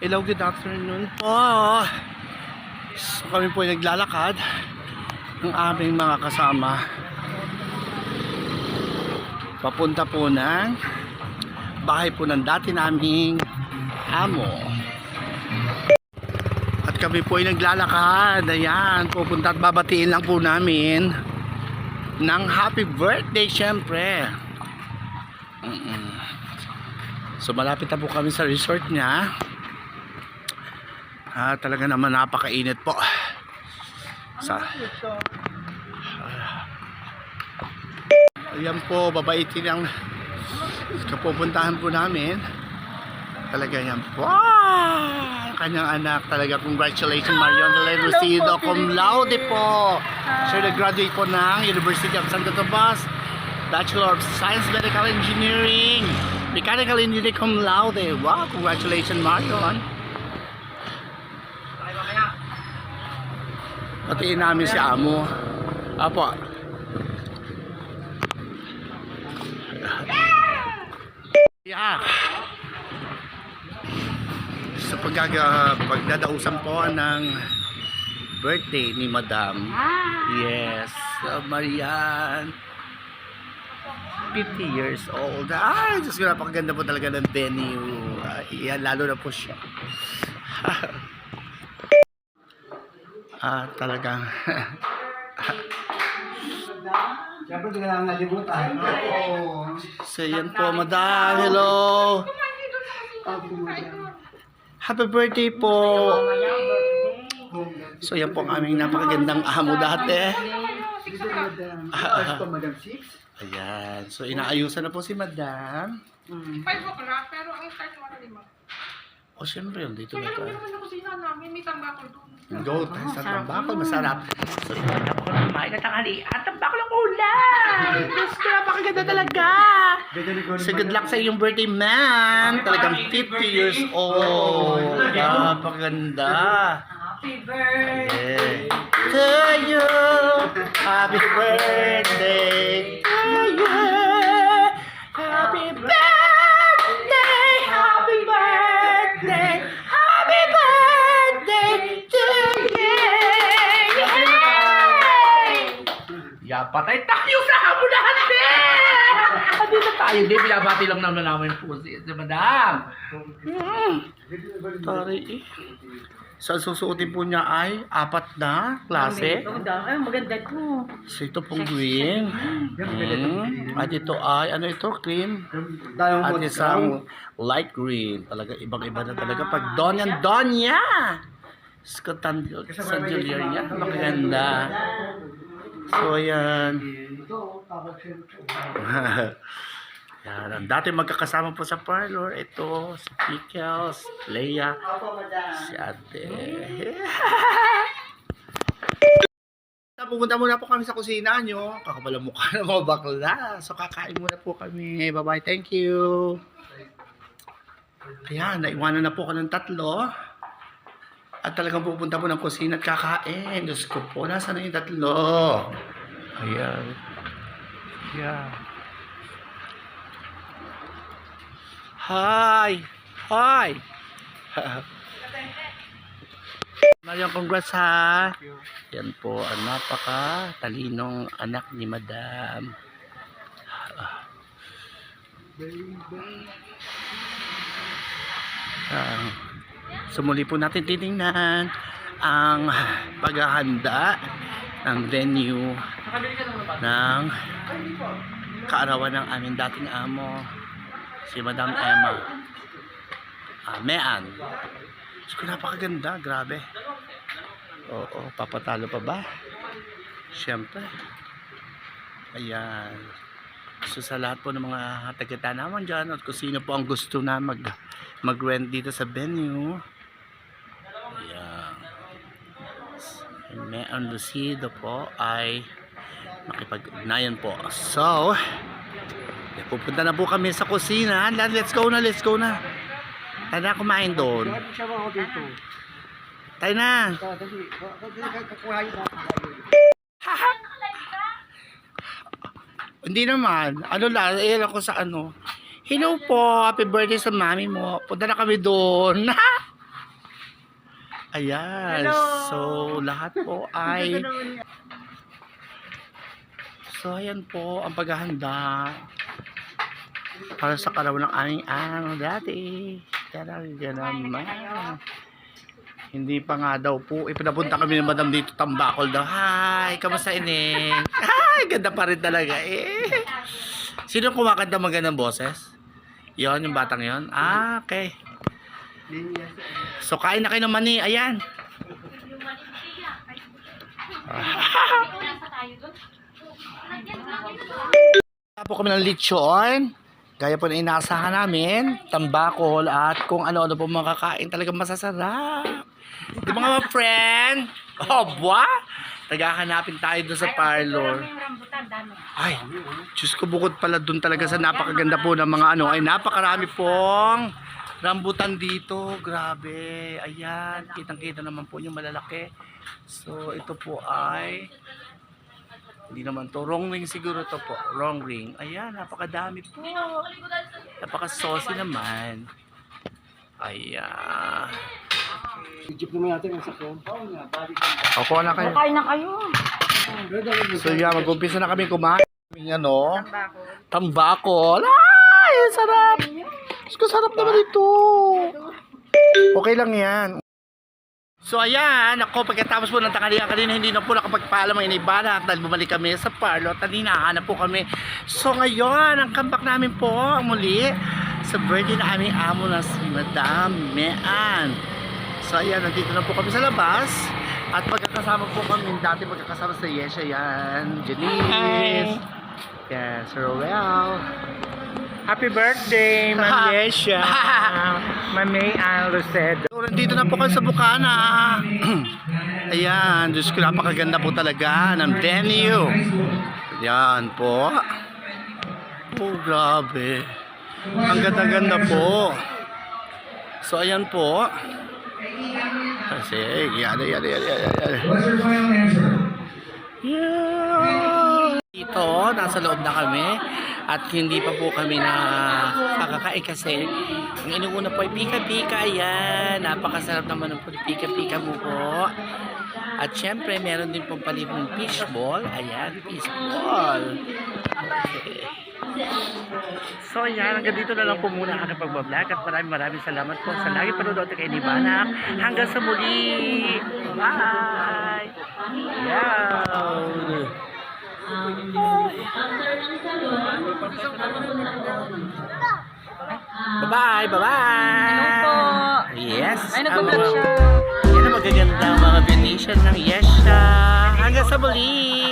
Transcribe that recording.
Hello, good afternoon po. So, kami po ay naglalakad ng aming mga kasama. Papunta po ng bahay po ng dati naming amo. At kami po ay naglalakad. Ayan, pupunta at babatiin lang po namin ng happy birthday syempre. Mm-mm. So malapit na po kami sa resort niya. Ah, talaga naman napakainit po. Sa Ayan po, babaitin ang kapupuntahan po namin. Talaga yan po. Ah, ang kanyang anak talaga. Congratulations, Marion de Lucido. Cum laude po. Siya nag-graduate po ng University of Santo Tomas. Bachelor of Science Medical Engineering. Mechanical Engineering cum laude. Wow, congratulations, Marion. Patiin namin si Amo. Apo. Yeah. Sa paggaga, pagdadausan po ng birthday ni Madam. Yes, uh, Marian. 50 years old. Ay, Diyos ko, napakaganda po talaga ng venue. Ay, yan, lalo na po siya. ah, talagang... Siyempre, hindi ka lang nalibutan. Oo. so, yan po, Madam. Hello. Happy birthday po. So, yan po ang aming napakagandang amo dati. Ayan. So, inaayusan na po si Madam. Five o'clock, pero ang start mo na lima. O, syempre, dito na Kaya to. lang naman sa kusina namin, may tambakol doon. Go, tayo sa tambakol. Masarap. So, iwanap ko na kumain na tanghali. At tambakol ang ulam. Diyos ko, napakaganda talaga. So, good luck sa iyong birthday, man. Talagang 50 years old. Napakaganda. Happy birthday! Yeah. To you, happy birthday to you. Happy birthday, Ya, patay tayo sa hamunahan din! Hindi na tayo, hindi. Binabati lang naman namin po si, si Madam. Hmm. Tari eh. Ang susuotin po niya ay apat na klase. Ay, maganda to. So, ito pong green. Mm. At ito ay, ano ito? Cream. At isang light green. Talaga, ibang-iba na talaga. Pag Donya Donya! Skatan sa Julian niya. Makaganda. So, ayan. Ito, tapos siyempre. yan. Ang dati magkakasama po sa parlor. Ito, si Pickles, Leia, si Ate. Pupunta muna po kami sa kusina nyo. Kakabalang mukha ng mga bakla. So, kakain muna po kami. Bye-bye. Thank you. Ayan, naiwanan na po ko ng tatlo. At talagang pupunta po ng kusina at kakain. Diyos ko po, nasaan na yung tatlo? Ayan. Yeah. Hi! Hi! Mariang congrats ha! Yan po, ang napaka talinong anak ni Madam. Ah, sumuli po natin titingnan ang paghahanda ng venue ng kaarawan ng aming dating amo si Madam Emma. Ah, Mean so, napakaganda, grabe. Oo, papatalo pa ba? syempre ayan. So sa lahat po ng mga tagatanaman dyan at kung sino po ang gusto na mag mag-rent dito sa venue ayan Mean Lucido po ay makipag-ugnayan po so eh, Pupunta na po kami sa kusina. Let's go na, let's go na. Tayo na kumain doon. Tayo na. Hindi naman. Ano lang, iyan ako sa ano. Hello po, happy birthday sa mami mo. Punta na kami doon. Ayan. Hello. So, lahat po ay... So, ayan po ang paghahanda para sa karawan ng aming ano dati. Talaga naman. Hindi pa nga daw po. Ipinapunta kami ni Madam dito tambakol daw. Hi, kamusta ineng? Hi, ganda pa rin talaga eh. Sino kumakanta magandang boses? Yon yung batang yon. Ah, okay. So kain na kayo ng mani. Ayan. Wala po kami ng lechon. Gaya po na inaasahan namin. Tambakol at kung ano-ano po makakain. Talagang masasarap. Di ba mga friend? Oh, buwa? Naghahanapin tayo doon sa parlor. Ay, Diyos ko bukod pala doon talaga sa napakaganda po ng mga ano. Ay, napakarami pong rambutan dito. Grabe. Ayan, kitang-kita naman po yung malalaki. So, ito po ay hindi naman to. Wrong ring siguro to po. Wrong ring. Ayan, napakadami po. Napaka-saucy naman. Ayan. Jeep naman natin ang sakyan. Ako na kayo. Kain na kayo. So yeah, mag-umpisa na kami kumain. Ano, Tambako. tambakol. Ay, sarap. Diyos ko, sarap naman ito. Okay lang yan. So ayan, ako pagkatapos po ng tanghalian kanina hindi na po nakapagpaalam ang inibana at dahil bumalik kami sa parlo at hinahanap po kami. So ngayon, ang comeback namin po muli sa birthday na aming amo na si Madam Mean. So ayan, nandito na po kami sa labas at magkakasama po kami dati magkakasama sa Yesha yan, Janice, yan, Sir Roel. Happy birthday, Ma'am Yesha. Ma'am May Ann Lucedo. So, nandito na po kayo sa Bukana. Ayan, Diyos ko, napakaganda po talaga ng venue. Ayan po. Oh, grabe. Ang ganda-ganda po. So, ayan po. Kasi, yan. What's your final answer? Yeah. Dito, nasa loob na kami at hindi pa po kami na kakakain kasi ang inuuna po ay pika-pika. Ayan, napakasarap naman ng pika-pika mo po. At syempre, meron din pong palibong fishball. Ayan, fishball. Okay. So yan, hanggang dito na lang po muna ang pagbablog at maraming maraming salamat po sa lagi panonood kay Nibanak. Hanggang sa muli! Bye! Yeah! Bye-bye! Bye-bye! Hello po. Yes! Ay, nag-vlog siya. Yan ang magagandang mga benediction ng Yesha. Hanggang sa muli!